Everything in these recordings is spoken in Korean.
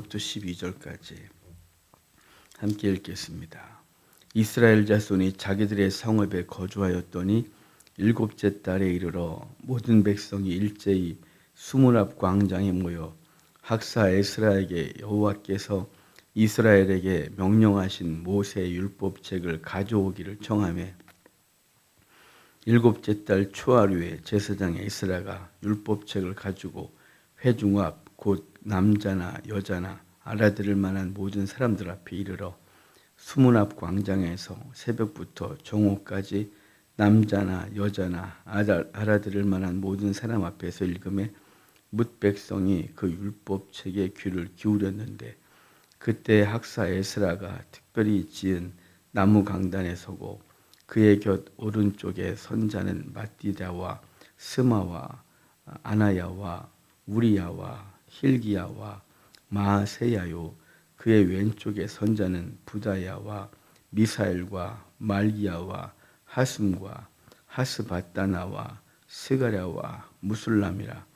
부터 12절까지 함께 읽겠습니다. 이스라엘 자손이 자기들의 성읍에 거주하였더니 일곱째 달에 이르러 모든 백성이 일제히 수문 앞 광장에 모여 학사 에스라에게 여호와께서 이스라엘에게 명령하신 모세의 율법책을 가져오기를 청하매 일곱째 달 초하루에 제사장 에스라가 율법책을 가지고 회중 앞 곧 남자나 여자나 알아들을 만한 모든 사람들 앞에 이르러 수문 앞 광장에서 새벽부터 정오까지 남자나 여자나 알아들을 만한 모든 사람 앞에서 읽음에 뭇 백성이 그 율법책에 귀를 기울였는데 그때 학사 에스라가 특별히 지은 나무 강단에 서고 그의 곁 오른쪽에 선 자는 마띠다와 스마와 아나야와 우리야와 힐기야와 마세야요. 그의 왼쪽에 선 자는 부다야와 미사엘과 말기야와 하숨과 하스바다나와 스가랴와 무술람이라.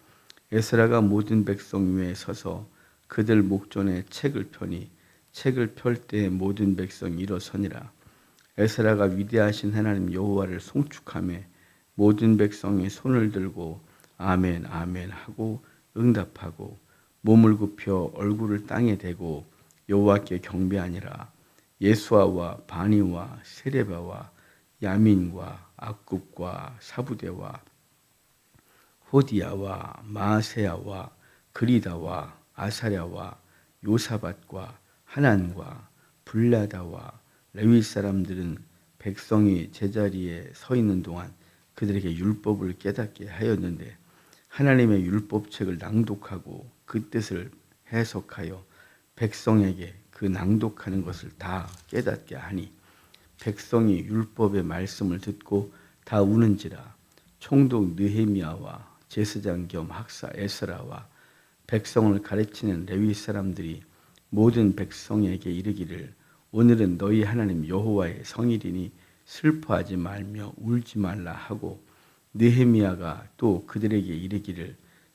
에스라가 모든 백성 위에 서서 그들 목전에 책을 펴니 책을 펼 때 모든 백성이 일어서니라. 에스라가 위대하신 하나님 여호와를 송축하며 모든 백성이 손을 들고 아멘 아멘 하고 응답하고 몸을 굽혀 얼굴을 땅에 대고 여호와께 경배하니라. 예수아와 바니와 세레바와 야민과 악굽과 사부대와 호디야와 마세야와 그리다와 아사랴와 요사밭과 하난과 불라다와 레위 사람들은 백성이 제자리에 서 있는 동안 그들에게 율법을 깨닫게 하였는데 하나님의 율법책을 낭독하고 그 뜻을 해석하여 백성에게 그 낭독하는 것을 다 깨닫게 하니 백성이 율법의 말씀을 듣고 다 우는지라 총독 느헤미야와 제사장 겸 학사 에스라와 백성을 가르치는 레위 사람들이 모든 백성에게 이르기를 오늘은 너희 하나님 여호와의 성일이니 슬퍼하지 말며 울지 말라 하고 느헤미야가 또 그들에게 이르기를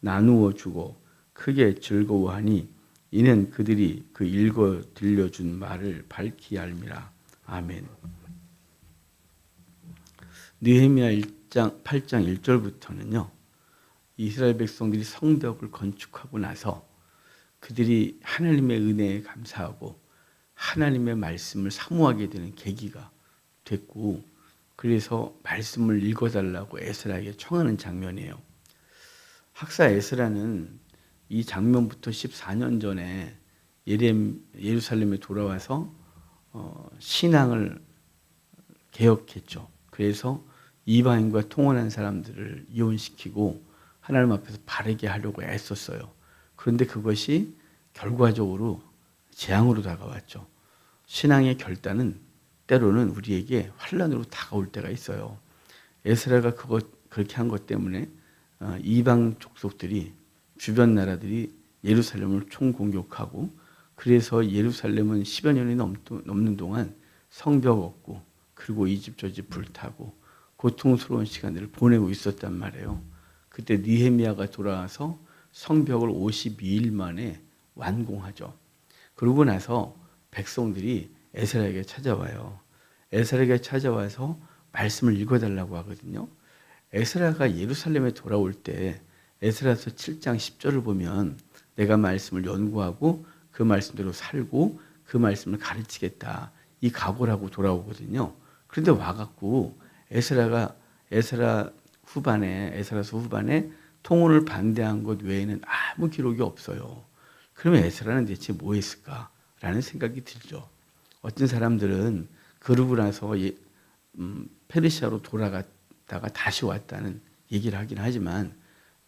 나누어 주고 크게 즐거워하니 이는 그들이 그 읽어 들려준 말을 밝히 알미라. 아멘. 느헤미야 1장 8장 1절부터는요. 이스라엘 백성들이 성벽을 건축하고 나서 그들이 하나님의 은혜에 감사하고 하나님의 말씀을 사모하게 되는 계기가 됐고 그래서 말씀을 읽어달라고 에스라에게 청하는 장면이에요. 학사 에스라는 이 장면부터 14년 전에 예루살렘에 돌아와서 어, 신앙을 개혁했죠. 그래서 이방인과 통혼한 사람들을 이혼시키고 하나님 앞에서 바르게 하려고 애썼어요. 그런데 그것이 결과적으로 재앙으로 다가왔죠. 신앙의 결단은 때로는 우리에게 환란으로 다가올 때가 있어요. 에스라가 그것 그렇게 한 것 때문에 어, 이방 족속들이 주변 나라들이 예루살렘을 총공격하고 그래서 예루살렘은 10여 년이 넘는 동안 성벽 없고 그리고 이 집 저 집 불타고 고통스러운 시간들을 보내고 있었단 말이에요. 그때 니헤미야가 돌아와서 성벽을 52일 만에 완공하죠. 그러고 나서 백성들이 에스라에게 찾아와요. 에스라에게 찾아와서 말씀을 읽어달라고 하거든요. 에스라가 예루살렘에 돌아올 때 에스라서 7장 10절을 보면 내가 말씀을 연구하고 그 말씀대로 살고 그 말씀을 가르치겠다. 이 각오라고 돌아오거든요. 그런데 와갖고 에스라가 에스라 후반에 에스라서 후반에 통혼을 반대한 것 외에는 아무 기록이 없어요. 그러면 에스라는 대체 뭐 했을까라는 생각이 들죠. 어떤 사람들은 그러고 나서 예, 음, 페르시아로 돌아갔 다가 다시 왔다는 얘기를 하긴 하지만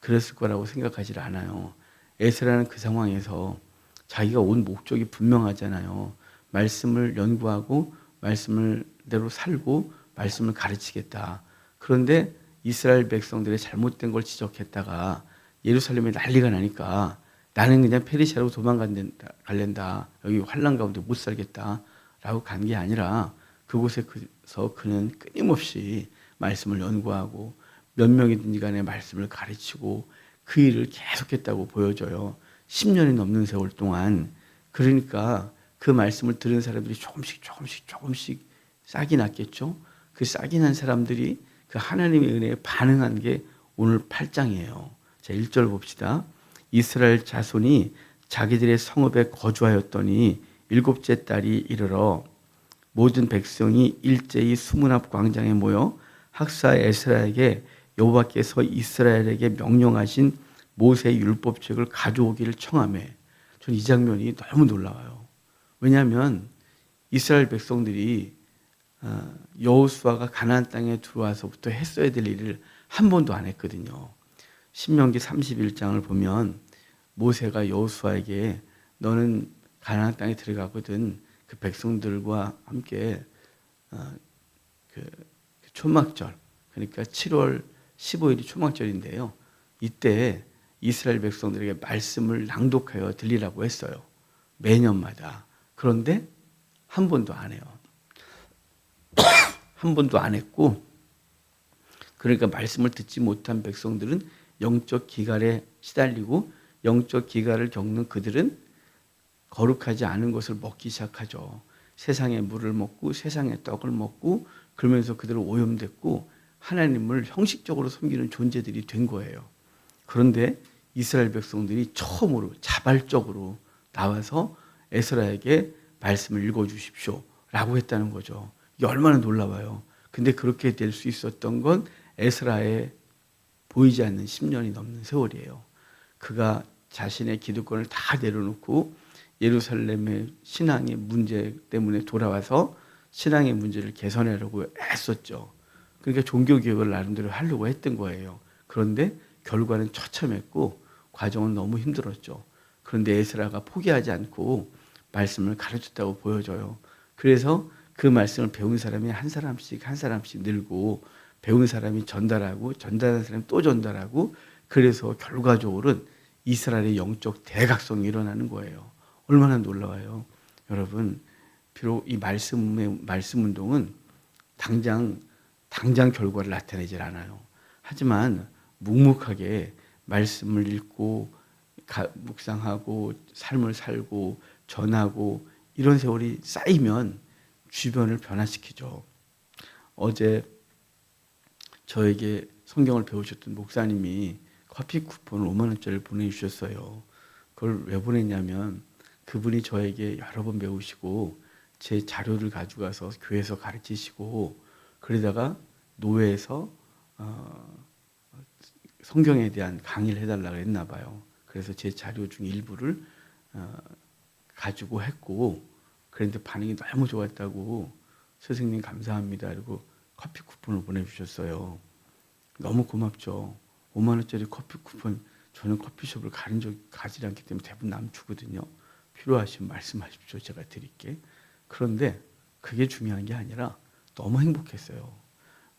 그랬을 거라고 생각하지 않아요. 에스라는 그 상황에서 자기가 온 목적이 분명하잖아요. 말씀을 연구하고 말씀을 대로 살고 말씀을 가르치겠다. 그런데 이스라엘 백성들의 잘못된 걸 지적했다가 예루살렘에 난리가 나니까 나는 그냥 페르시아로 도망갈랜다. 여기 환란 가운데 못 살겠다라고 간 게 아니라 그곳에서 그는 끊임없이 말씀을 연구하고 몇 명이든지 간에 말씀을 가르치고 그 일을 계속했다고 보여져요. 10년이 넘는 세월 동안 그러니까 그 말씀을 들은 사람들이 조금씩 조금씩 조금씩 싹이 났겠죠. 그 싹이 난 사람들이 그 하나님의 은혜에 반응한 게 오늘 8장이에요. 자, 1절 봅시다. 이스라엘 자손이 자기들의 성읍에 거주하였더니 일곱째 딸이 이르러 모든 백성이 일제히 수문 앞 광장에 모여 학사 에스라에게 여호와께서 이스라엘에게 명령하신 모세 율법책을 가져오기를 청하매 전이 장면이 너무 놀라워요. 왜냐하면 이스라엘 백성들이 어, 여호수아가 가나안 땅에 들어와서부터 했어야 될 일을 한 번도 안 했거든요. 신명기 31장을 보면 모세가 여호수아에게 너는 가나안 땅에 들어가거든 그 백성들과 함께 어, 그 초막절 그러니까 7월 15일이 초막절인데요. 이때 이스라엘 백성들에게 말씀을 낭독하여 들리라고 했어요. 매년마다. 그런데 한 번도 안 해요. 한 번도 안 했고, 그러니까 말씀을 듣지 못한 백성들은 영적 기갈에 시달리고 영적 기갈을 겪는 그들은 거룩하지 않은 것을 먹기 시작하죠. 세상의 물을 먹고 세상의 떡을 먹고 그러면서 그들은 오염됐고 하나님을 형식적으로 섬기는 존재들이 된 거예요. 그런데 이스라엘 백성들이 처음으로 자발적으로 나와서 에스라에게 말씀을 읽어 주십시오 라고 했다는 거죠. 이게 얼마나 놀라워요. 근데 그렇게 될 수 있었던 건 에스라의 보이지 않는 10년이 넘는 세월이에요. 그가 자신의 기득권을 다 내려놓고 예루살렘의 신앙의 문제 때문에 돌아와서 신앙의 문제를 개선하려고 애썼죠. 그러니까 종교 개혁을 나름대로 하려고 했던 거예요. 그런데 결과는 처참했고 과정은 너무 힘들었죠. 그런데 에스라가 포기하지 않고 말씀을 가르쳤다고 보여져요. 그래서 그 말씀을 배운 사람이 한 사람씩 한 사람씩 늘고 배운 사람이 전달하고 전달한 사람이 또 전달하고 그래서 결과적으로는 이스라엘의 영적 대각성이 일어나는 거예요. 얼마나 놀라워요. 여러분, 비록 이 말씀의 말씀 운동은 당장 당장 결과를 나타내질 않아요. 하지만 묵묵하게 말씀을 읽고 묵상하고 삶을 살고 전하고 이런 세월이 쌓이면 주변을 변화시키죠. 어제 저에게 성경을 배우셨던 목사님이 커피 쿠폰을 5만 원짜리를 보내주셨어요. 그걸 왜 보냈냐면 그분이 저에게 여러 번 배우시고 제 자료를 가져가서 교회에서 가르치시고 그러다가 노회에서 어, 성경에 대한 강의를 해달라고 했나 봐요. 그래서 제 자료 중 일부를 어, 가지고 했고 그런데 반응이 너무 좋았다고 선생님 감사합니다. 그리고 커피 쿠폰을 보내주셨어요. 너무 고맙죠. 5만 원짜리 커피 쿠폰 저는 커피숍을 가는 적 가지 않기 때문에 대부분 남주거든요. 필요하시면 말씀하십시오. 제가 드릴게. 그런데 그게 중요한 게 아니라 너무 행복했어요.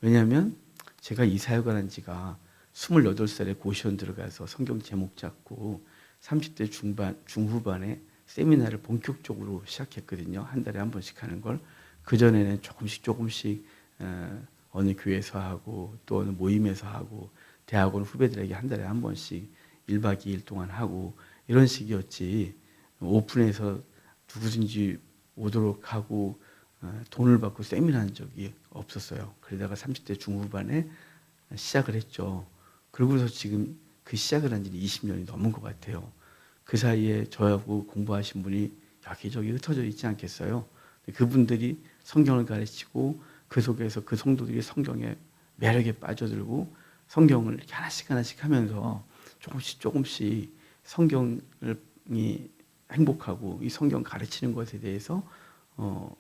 왜냐하면 제가 이 사역을 한 지가 28살에 고시원 들어가서 성경 제목 잡고 30대 중반, 중후반에 세미나를 본격적으로 시작했거든요. 한 달에 한 번씩 하는 걸. 그전에는 조금씩 조금씩 어, 어느 교회에서 하고 또 어느 모임에서 하고 대학원 후배들에게 한 달에 한 번씩 1박 2일 동안 하고 이런 식이었지 오픈해서 누구든지 오도록 하고 어, 돈을 받고 세미나 한 적이 없었어요. 그러다가 30대 중후반에 시작을 했죠. 그러고서 지금 그 시작을 한 지는 20년이 넘은 것 같아요. 그 사이에 저하고 공부하신 분이 여기저기 흩어져 있지 않겠어요? 그분들이 성경을 가르치고 그 속에서 그 성도들이 성경의 매력에 빠져들고 성경을 하나씩 하나씩 하면서 조금씩 조금씩 성경이 행복하고 이 성경 가르치는 것에 대해서 어,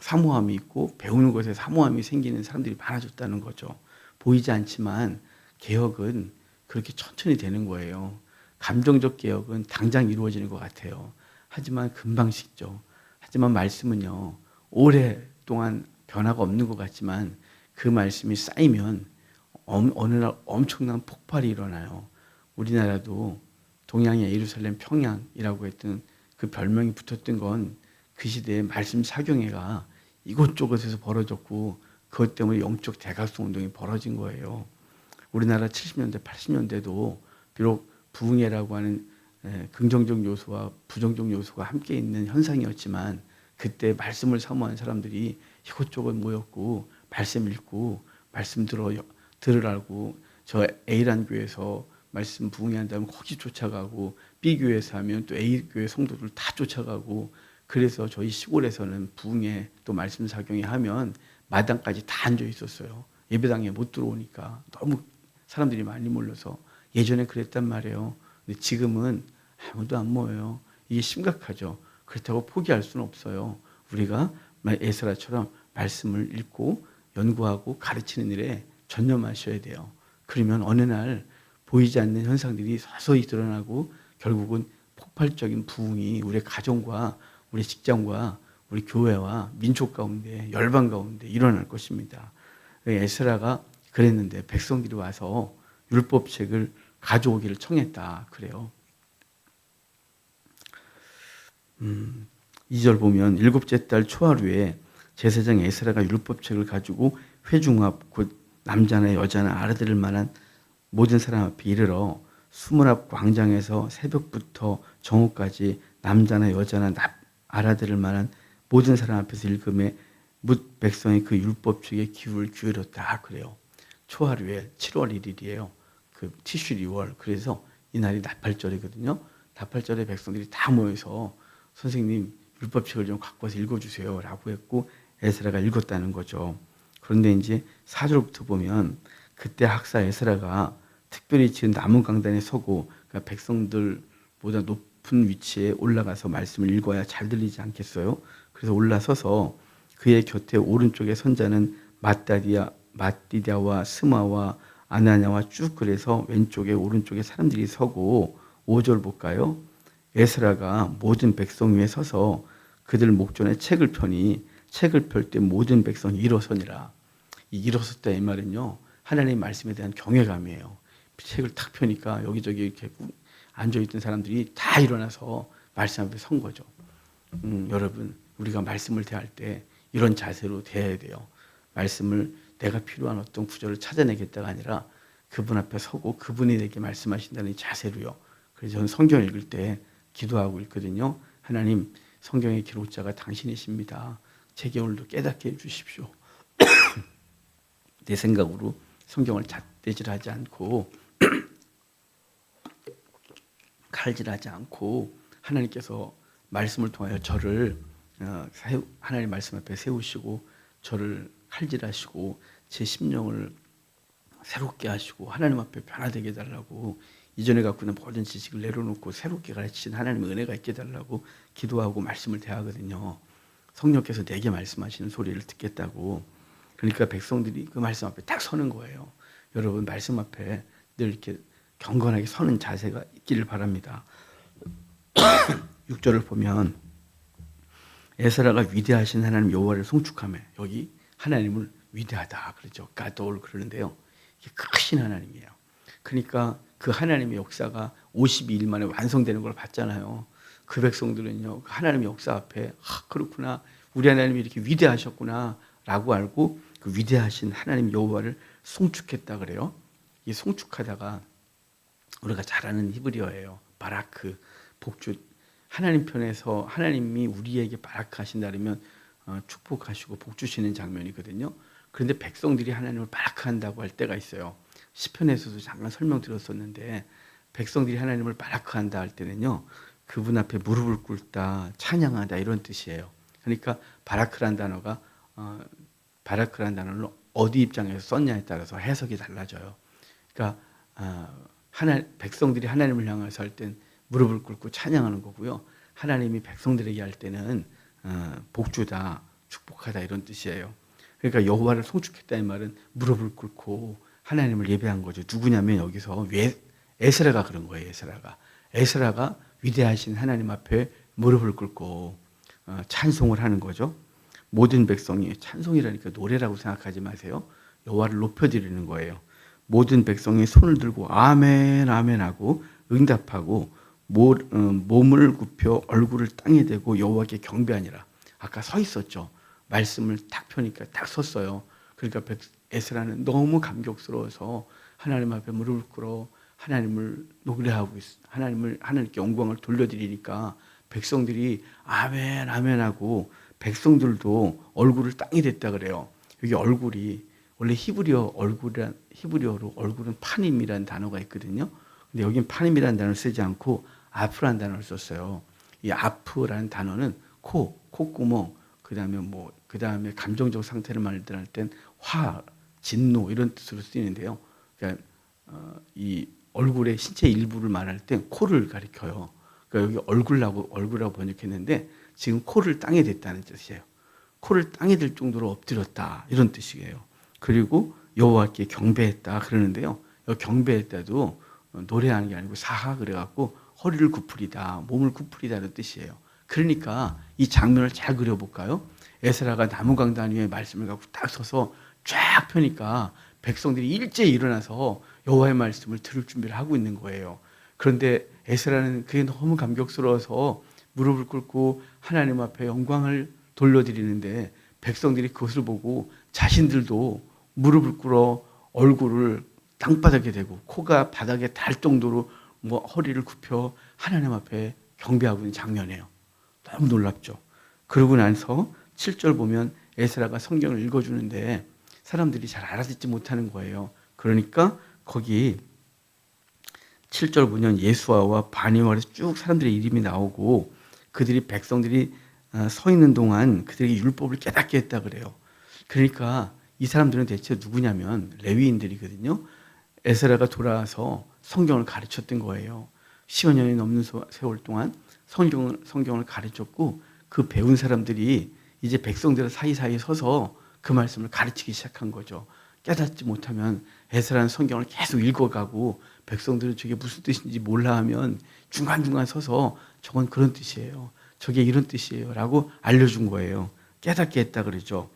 사모함이 있고 배우는 것에 사모함이 생기는 사람들이 많아졌다는 거죠. 보이지 않지만 개혁은 그렇게 천천히 되는 거예요. 감정적 개혁은 당장 이루어지는 것 같아요. 하지만 금방 식죠. 하지만 말씀은요, 오랫동안 변화가 없는 것 같지만 그 말씀이 쌓이면 엄- 어느 날 엄청난 폭발이 일어나요. 우리나라도 동양의 예루살렘 평양이라고 했던 그 별명이 붙었던 건 그 시대에 말씀 사경회가 이곳저곳에서 벌어졌고 그것 때문에 영적 대각성 운동이 벌어진 거예요. 우리나라 70년대, 80년대도 비록 부흥회라고 하는 에, 긍정적 요소와 부정적 요소가 함께 있는 현상이었지만 그때 말씀을 사모한 사람들이 이곳저곳 모였고 말씀 읽고 말씀 들어 들으라고 저 A란 교회에서 말씀 부흥회 한다면 거기 쫓아가고 B 교회에서 하면 또 A 교회 성도들 다 쫓아가고 그래서 저희 시골에서는 부흥회 또 말씀 사경회 하면 마당까지 다 앉아 있었어요. 예배당에 못 들어오니까 너무 사람들이 많이 몰려서 예전에 그랬단 말이에요. 근데 지금은 아무도 안 모여요. 이게 심각하죠. 그렇다고 포기할 수는 없어요. 우리가 에스라처럼 말씀을 읽고 연구하고 가르치는 일에 전념하셔야 돼요. 그러면 어느 날 보이지 않는 현상들이 서서히 드러나고 결국은 폭발적인 부흥이 우리 가정과 우리 직장과 우리 교회와 민족 가운데 열방 가운데 일어날 것입니다. 에스라가 그랬는데 백성들이 와서 율법책을 가져오기를 청했다 그래요. 음, 2절 보면 일곱째 달 초하루에 제사장 에스라가 율법책을 가지고 회중앞 곧 남자나 여자나 알아들을 만한 모든 사람 앞에 이르러 수문 앞 광장에서 새벽부터 정오까지 남자나 여자나 납- 알아들을 만한 모든 사람 앞에서 읽음에 묻 백성이 그 율법책에 귀를 기울였다 그래요. 초하루에 7월 1일이에요. 그 티슈 2월. 그래서 이날이 나팔절이거든요. 나팔절에 백성들이 다 모여서 선생님 율법책을 좀 갖고 와서 읽어주세요 라고 했고 에스라가 읽었다는 거죠. 그런데 이제 4절부터 보면 그때 학사 에스라가 특별히 지은 나무 강단에 서고 그러니까 백성들보다 높은 위치에 올라가서 말씀을 읽어야 잘 들리지 않겠어요? 그래서 올라서서 그의 곁에 오른쪽에 선자는 마따디아, 마띠디아와 스마와 아나냐와 쭉 그래서 왼쪽에 오른쪽에 사람들이 서고 5절 볼까요? 에스라가 모든 백성 위에 서서 그들 목전에 책을 펴니 책을 펼 때 모든 백성이 일어서니라. 이 일어섰다 이 말은요. 하나님의 말씀에 대한 경외감이에요. 책을 탁 펴니까 여기저기 이렇게 앉아있던 사람들이 다 일어나서 말씀 앞에 선 거죠. 음, 여러분, 우리가 말씀을 대할 때 이런 자세로 대해야 돼요. 말씀을 내가 필요한 어떤 구절을 찾아내겠다가 아니라 그분 앞에 서고 그분이 내게 말씀하신다는 이 자세로요. 그래서 저는 성경 읽을 때 기도하고 있거든요. 하나님, 성경의 기록자가 당신이십니다. 제게 오늘도 깨닫게 해주십시오. 내 생각으로 성경을 잣대질하지 않고 칼질하지 않고 하나님께서 말씀을 통하여 저를 어, 하나님 말씀 앞에 세우시고 저를 칼질하시고 제 심령을 새롭게 하시고 하나님 앞에 변화되게 해달라고 이전에 갖고 있는 모든 지식을 내려놓고 새롭게 가르치신 하나님의 은혜가 있게 해달라고 기도하고 말씀을 대하거든요. 성령께서 내게 말씀하시는 소리를 듣겠다고. 그러니까 백성들이 그 말씀 앞에 딱 서는 거예요. 여러분 말씀 앞에 늘 이렇게 경건하게 서는 자세가 있기를 바랍니다. 6절을 보면 에스라가 위대하신 하나님 여호와를 송축하며 여기 하나님을 위대하다 그러죠. 가돌 그러는데요. 크신 하나님이에요. 그러니까 그 하나님의 역사가 52일 만에 완성되는 걸 봤잖아요. 그 백성들은요. 그 하나님의 역사 앞에 아, 그렇구나. 우리 하나님이 이렇게 위대하셨구나 라고 알고 그 위대하신 하나님 여호와를 송축했다 그래요. 이 송축하다가 우리가 잘 아는 히브리어예요. 바라크 복주 하나님 편에서 하나님이 우리에게 바라크 하신다면 어, 축복하시고 복 주시는 장면이거든요. 그런데 백성들이 하나님을 바라크 한다고 할 때가 있어요. 시편에서도 잠깐 설명드렸었는데 백성들이 하나님을 바라크 한다 할 때는요. 그분 앞에 무릎을 꿇다 찬양하다 이런 뜻이에요. 그러니까 바라크란 단어가 어, 바라크란 단어를 어디 입장에서 썼냐에 따라서 해석이 달라져요. 그러니까 아, 하나 백성들이 하나님을 향해서 할 땐 무릎을 꿇고 찬양하는 거고요. 하나님이 백성들에게 할 때는 어, 복주다, 축복하다 이런 뜻이에요. 그러니까 여호와를 송축했다 이 말은 무릎을 꿇고 하나님을 예배한 거죠. 누구냐면 여기서 왜 에스라가 그런 거예요. 에스라가 에스라가 위대하신 하나님 앞에 무릎을 꿇고 어, 찬송을 하는 거죠. 모든 백성이 찬송이라니까 노래라고 생각하지 마세요. 여호와를 높여드리는 거예요. 모든 백성이 손을 들고 아멘 아멘 하고 응답하고 모, 어, 몸을 굽혀 얼굴을 땅에 대고 여호와께 경배하니라. 아까 서 있었죠. 말씀을 딱 펴니까 딱 섰어요. 그러니까 백- 에스라는 너무 감격스러워서 하나님 앞에 무릎을 꿇어 하나님을 노래하고 있, 하나님을 하나님께 영광을 돌려드리니까 백성들이 아멘 아멘 하고 백성들도 얼굴을 땅에 댔다 그래요. 여기 얼굴이 원래 히브리어 얼굴이란 히브리어로 얼굴은 파님이라는 단어가 있거든요. 근데 여긴 파님이라는 단어를 쓰지 않고 아프라는 단어를 썼어요. 이 아프라는 단어는 코, 콧구멍, 그다음에 뭐 그다음에 감정적 상태를 말할 땐 화, 진노 이런 뜻으로 쓰이는데요. 그러니까 어, 이 얼굴의 신체 일부를 말할 땐 코를 가리켜요. 그러니까 여기 얼굴라고 얼굴이라고 번역했는데 지금 코를 땅에 댔다는 뜻이에요. 코를 땅에 댈 정도로 엎드렸다 이런 뜻이에요. 그리고 여호와께 경배했다 그러는데요. 경배했다도 어, 노래하는 게 아니고 사하 그래갖고 허리를 굽으리다, 몸을 굽으리다는 뜻이에요. 그러니까 이 장면을 잘 그려볼까요? 에스라가 나무 강단 위에 말씀을 갖고 딱 서서 쫙 펴니까 백성들이 일제히 일어나서 여호와의 말씀을 들을 준비를 하고 있는 거예요. 그런데 에스라는 그게 너무 감격스러워서 무릎을 꿇고 하나님 앞에 영광을 돌려드리는데 백성들이 그것을 보고 자신들도 무릎을 꿇어 얼굴을 땅바닥에 대고 코가 바닥에 닿을 정도로 뭐 허리를 굽혀 하나님 앞에 경배하고 있는 장면이에요. 너무 놀랍죠. 그러고 나서 7절 보면 에스라가 성경을 읽어주는데 사람들이 잘 알아듣지 못하는 거예요. 그러니까 거기 7절 보면 예수아와 바니마에서 쭉 사람들의 이름이 나오고 그들이 백성들이 어, 서 있는 동안 그들에게 율법을 깨닫게 했다 그래요. 그러니까 이 사람들은 대체 누구냐면 레위인들이거든요. 에스라가 돌아와서 성경을 가르쳤던 거예요. 10여 년이 넘는 소- 세월 동안 성경을, 성경을 가르쳤고 그 배운 사람들이 이제 백성들 사이사이에 서서 그 말씀을 가르치기 시작한 거죠. 깨닫지 못하면 에스라는 성경을 계속 읽어가고 백성들은 저게 무슨 뜻인지 몰라 하면 중간중간 서서 저건 그런 뜻이에요. 저게 이런 뜻이에요. 라고 알려준 거예요. 깨닫게 했다 그러죠.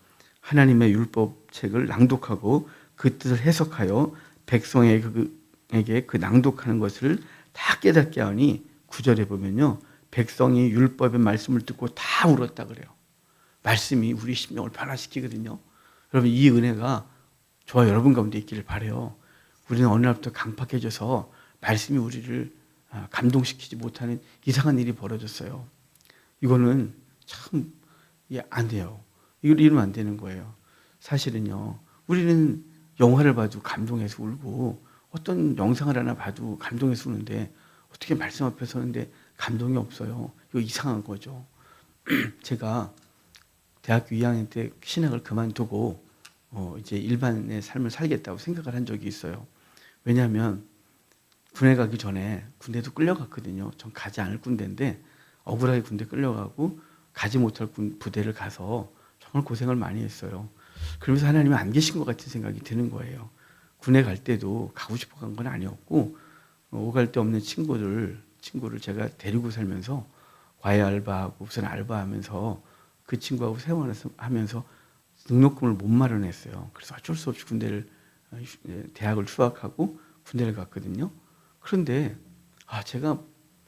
하나님의 율법 책을 낭독하고 그 뜻을 해석하여 백성에게 그, 그 낭독하는 것을 다 깨닫게 하니 구절에 보면요. 백성이 율법의 말씀을 듣고 다 울었다 그래요. 말씀이 우리 심령을 변화시키거든요. 여러분 이 은혜가 저와 여러분 가운데 있기를 바래요. 우리는 어느 날부터 강팍해져서 말씀이 우리를 아, 감동시키지 못하는 이상한 일이 벌어졌어요. 이거는 참안 돼요. 이걸 이러면 안 되는 거예요. 사실은요. 우리는 영화를 봐도 감동해서 울고 어떤 영상을 하나 봐도 감동해서 우는데 어떻게 말씀 앞에 서는데 감동이 없어요. 이거 이상한 거죠. 제가 대학교 2학년 때 신학을 그만두고 어 이제 일반의 삶을 살겠다고 생각을 한 적이 있어요. 왜냐하면 군에 가기 전에 군대도 끌려갔거든요. 전 가지 않을 군대인데 억울하게 군대 끌려가고 가지 못할 군 부대를 가서 정말 고생을 많이 했어요. 그러면서 하나님이 안 계신 것 같은 생각이 드는 거예요. 군에 갈 때도 가고 싶어 간 건 아니었고 어, 오갈 데 없는 친구들 친구를 제가 데리고 살면서 과외 알바하고 무슨 알바하면서 그 친구하고 생활하면서 등록금을 못 마련했어요. 그래서 어쩔 수 없이 군대를 어, 휴- 예, 대학을 휴학하고 군대를 갔거든요. 그런데 아 제가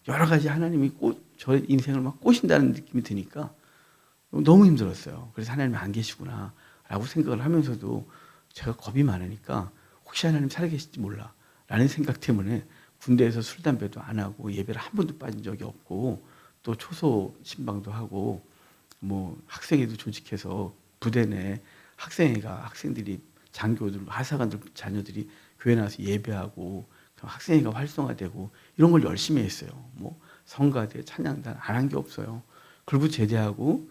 여러 가지 하나님이 꽃, 저의 인생을 막 꼬신다는 느낌이 드니까 너무 힘들었어요. 그래서 하나님이 안 계시구나 라고 생각을 하면서도 제가 겁이 많으니까 혹시 하나님 살아계실지 몰라 라는 생각 때문에 군대에서 술 담배도 안 하고 예배를 한 번도 빠진 적이 없고 또 초소 신방도 하고 뭐 학생회도 조직해서 부대 내 학생회가 학생들이 장교들 하사관들 자녀들이 교회 나와서 예배하고 그 학생회가 활성화되고 이런 걸 열심히 했어요. 뭐 성가대 찬양단 안 한 게 없어요. 그리고 제대하고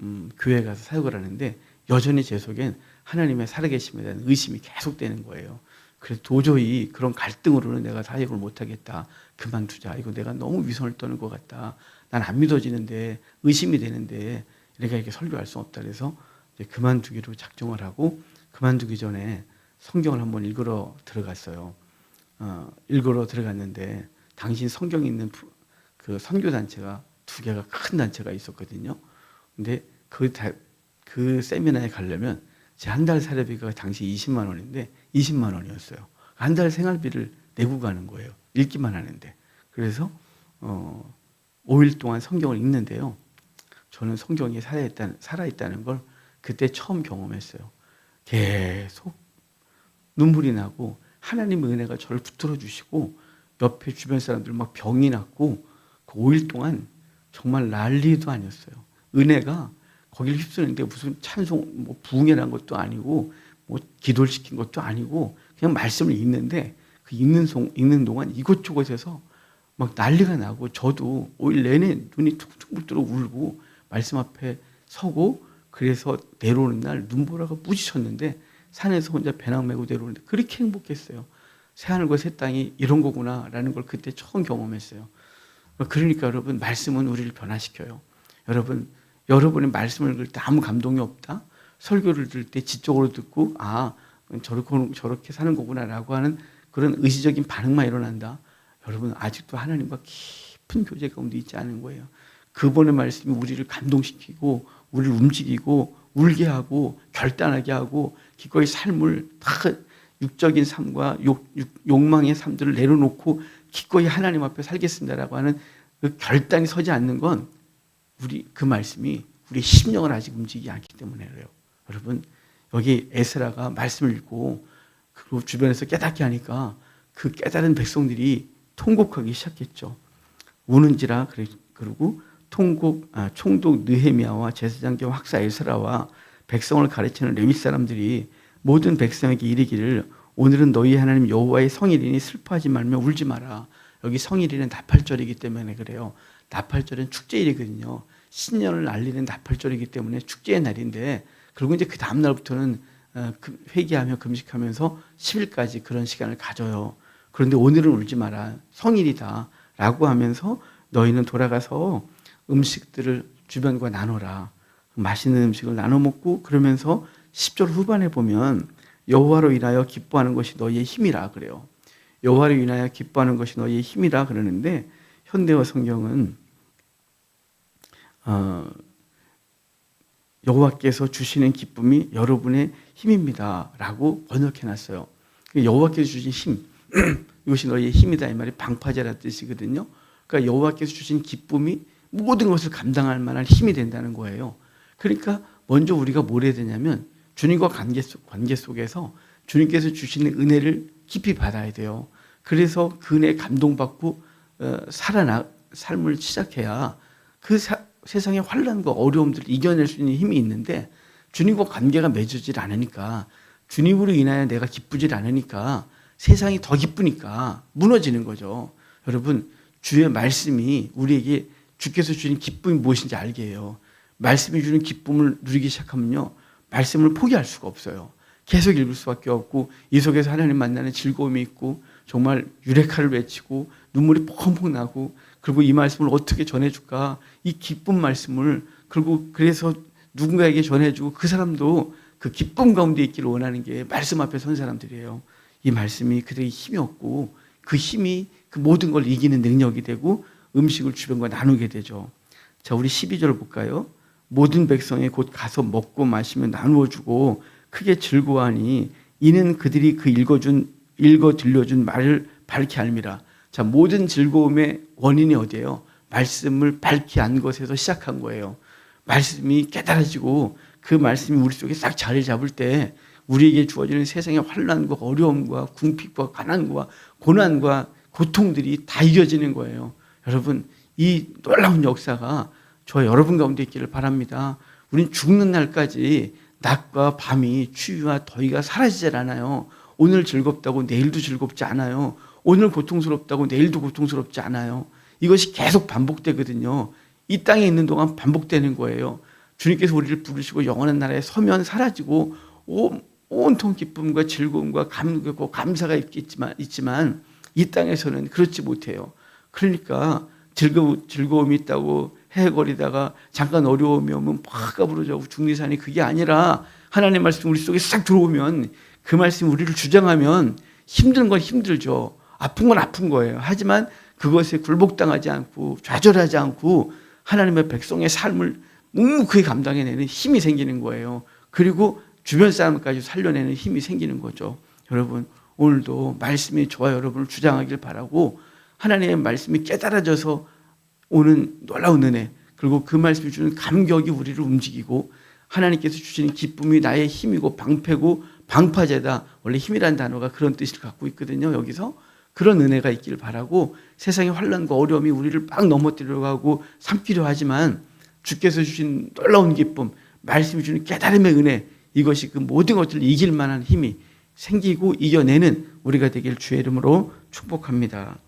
음, 교회 가서 사역을 하는데 여전히 제 속엔 하나님의 살아계심에 대한 의심이 계속되는 거예요. 그래서 도저히 그런 갈등으로는 내가 사역을 못하겠다. 그만두자. 이거 내가 너무 위선을 떠는 것 같다. 난 안 믿어지는데 의심이 되는데 내가 이렇게 설교할 수 없다. 그래서 그만두기로 작정을 하고 그만두기 전에 성경을 한번 읽으러 들어갔어요. 어, 읽으러 들어갔는데 당신 성경에 있는 부- 그 선교 단체가 두 개가 큰 단체가 있었거든요. 근데 그, 다, 그 세미나에 가려면 제 한 달 사례비가 당시 20만 원인데 20만 원이었어요. 한 달 생활비를 내고 가는 거예요. 읽기만 하는데. 그래서 어 5일 동안 성경을 읽는데요. 저는 성경이 살아있다는, 살아있다는 걸 그때 처음 경험했어요. 계속 눈물이 나고 하나님의 은혜가 저를 붙들어 주시고 옆에 주변 사람들 막 병이 났고 그 5일 동안 정말 난리도 아니었어요. 은혜가 거기를 휩쓰는데 무슨 찬송 뭐 부흥이라는 것도 아니고 뭐 기도를 시킨 것도 아니고 그냥 말씀을 읽는데 그 읽는 송 읽는 동안 이곳저곳에서 막 난리가 나고 저도 5일 내내 눈이 툭툭 붙들어 울고 말씀 앞에 서고 그래서 내려오는 날 눈보라가 뿌지쳤는데 산에서 혼자 배낭 메고 내려오는데 그렇게 행복했어요. 새하늘과 새 땅이 이런 거구나라는 걸 그때 처음 경험했어요. 그러니까 여러분 말씀은 우리를 변화시켜요. 여러분 여러분의 말씀을 읽을 때 아무 감동이 없다. 설교를 들을 때 지적으로 듣고 아 저렇게 저렇게 사는 거구나라고 하는 그런 의지적인 반응만 일어난다. 여러분 아직도 하나님과 깊은 교제 가운데 있지 않은 거예요. 그분의 말씀이 우리를 감동시키고 우리를 움직이고 울게 하고 결단하게 하고 기꺼이 삶을 다 육적인 삶과 욕, 욕, 욕망의 삶들을 내려놓고 기꺼이 하나님 앞에 살겠습니다라고 하는 그 결단이 서지 않는 건 우리 그 말씀이 우리 심령을 아직 움직이지 않기 때문에 그래요. 여러분 여기 에스라가 말씀을 읽고 그리고 주변에서 깨닫게 하니까 그 깨달은 백성들이 통곡하기 시작했죠. 우는지라 그리고 통곡 아, 총독 느헤미야와 제사장 겸 학사 에스라와 백성을 가르치는 레위 사람들이 모든 백성에게 이르기를 오늘은 너희 하나님 여호와의 성일이니 슬퍼하지 말며 울지 마라. 여기 성일이는 나팔절이기 때문에 그래요. 나팔절은 축제일이거든요. 신년을 알리는 나팔절이기 때문에 축제의 날인데 그리고 이제 그 다음 날부터는 어, 그 회개하며 금식하면서 10일까지 그런 시간을 가져요. 그런데 오늘은 울지 마라. 성일이다 라고 하면서 너희는 돌아가서 음식들을 주변과 나눠라. 맛있는 음식을 나눠 먹고 그러면서 10절 후반에 보면 여호와로 인하여 기뻐하는 것이 너희의 힘이라 그래요. 여호와로 인하여 기뻐하는 것이 너희의 힘이라 그러는데 현대어 성경은 어, 여호와께서 주시는 기쁨이 여러분의 힘입니다라고 번역해 놨어요. 여호와께서 주신 힘 이것이 너희의 힘이다 이 말이 방파제라 뜻이거든요. 그러니까 여호와께서 주신 기쁨이 모든 것을 감당할 만한 힘이 된다는 거예요. 그러니까 먼저 우리가 뭘 해야 되냐면 주님과 관계 속 관계 속에서 주님께서 주시는 은혜를 깊이 받아야 돼요. 그래서 그 은혜 감동받고 어, 살아나 삶을 시작해야 그 사- 세상의 환란과 어려움들을 이겨낼 수 있는 힘이 있는데 주님과 관계가 맺어질 않으니까 주님으로 인하여 내가 기쁘질 않으니까 세상이 더 기쁘니까 무너지는 거죠. 여러분 주의 말씀이 우리에게 주께서 주신 기쁨이 무엇인지 알게 해요. 말씀이 주는 기쁨을 누리기 시작하면요. 말씀을 포기할 수가 없어요. 계속 읽을 수밖에 없고 이 속에서 하나님 만나는 즐거움이 있고 정말 유레카를 외치고 눈물이 펑펑 나고 그리고 이 말씀을 어떻게 전해줄까 이 기쁜 말씀을 그리고 그래서 누군가에게 전해주고 그 사람도 그 기쁨 가운데 있기를 원하는 게 말씀 앞에 선 사람들이에요. 이 말씀이 그들에게 힘이 없고 그 힘이 그 모든 걸 이기는 능력이 되고 음식을 주변과 나누게 되죠. 자, 우리 12절 볼까요? 모든 백성에 곧 가서 먹고 마시며 나누어 주고 크게 즐거워하니 이는 그들이 그 읽어준 읽어 들려준 말을 밝히 알미라. 자, 모든 즐거움의 원인이 어디예요? 말씀을 밝히 안 것에서 시작한 거예요. 말씀이 깨달아지고 그 말씀이 우리 속에 싹 자리 잡을 때 우리에게 주어지는 세상의 환란과 어려움과 궁핍과 가난과 고난과 고통들이 다 이겨지는 거예요. 여러분, 이 놀라운 역사가 저 여러분 가운데 있기를 바랍니다. 우린 죽는 날까지 낮과 밤이 추위와 더위가 사라지질 않아요. 오늘 즐겁다고 내일도 즐겁지 않아요. 오늘 고통스럽다고 내일도 고통스럽지 않아요. 이것이 계속 반복되거든요. 이 땅에 있는 동안 반복되는 거예요. 주님께서 우리를 부르시고 영원한 나라에 서면 사라지고 온, 온통 기쁨과 즐거움과 감격과 감사가 있겠지만, 있지만 이 땅에서는 그렇지 못해요. 그러니까 즐거움, 즐거움이 있다고 헤헤거리다가 잠깐 어려움이 오면 팍 까부러져고 중리산이 그게 아니라 하나님의 말씀 우리 속에 싹 들어오면 그 말씀이 우리를 주장하면 힘든 건 힘들죠. 아픈 건 아픈 거예요. 하지만 그것에 굴복당하지 않고 좌절하지 않고 하나님의 백성의 삶을 묵묵히 감당해내는 힘이 생기는 거예요. 그리고 주변 사람까지 살려내는 힘이 생기는 거죠. 여러분 오늘도 말씀이 저와 여러분을 주장하길 바라고 하나님의 말씀이 깨달아져서 오는 놀라운 은혜 그리고 그 말씀이 주는 감격이 우리를 움직이고 하나님께서 주시는 기쁨이 나의 힘이고 방패고 방파제다 원래 힘이라는 단어가 그런 뜻을 갖고 있거든요 여기서 그런 은혜가 있기를 바라고 세상의 환란과 어려움이 우리를 막 넘어뜨리려고 하고 삼키려 하지만 주께서 주신 놀라운 기쁨 말씀이 주는 깨달음의 은혜 이것이 그 모든 것들을 이길 만한 힘이 생기고 이겨내는 우리가 되길 주의 이름으로 축복합니다.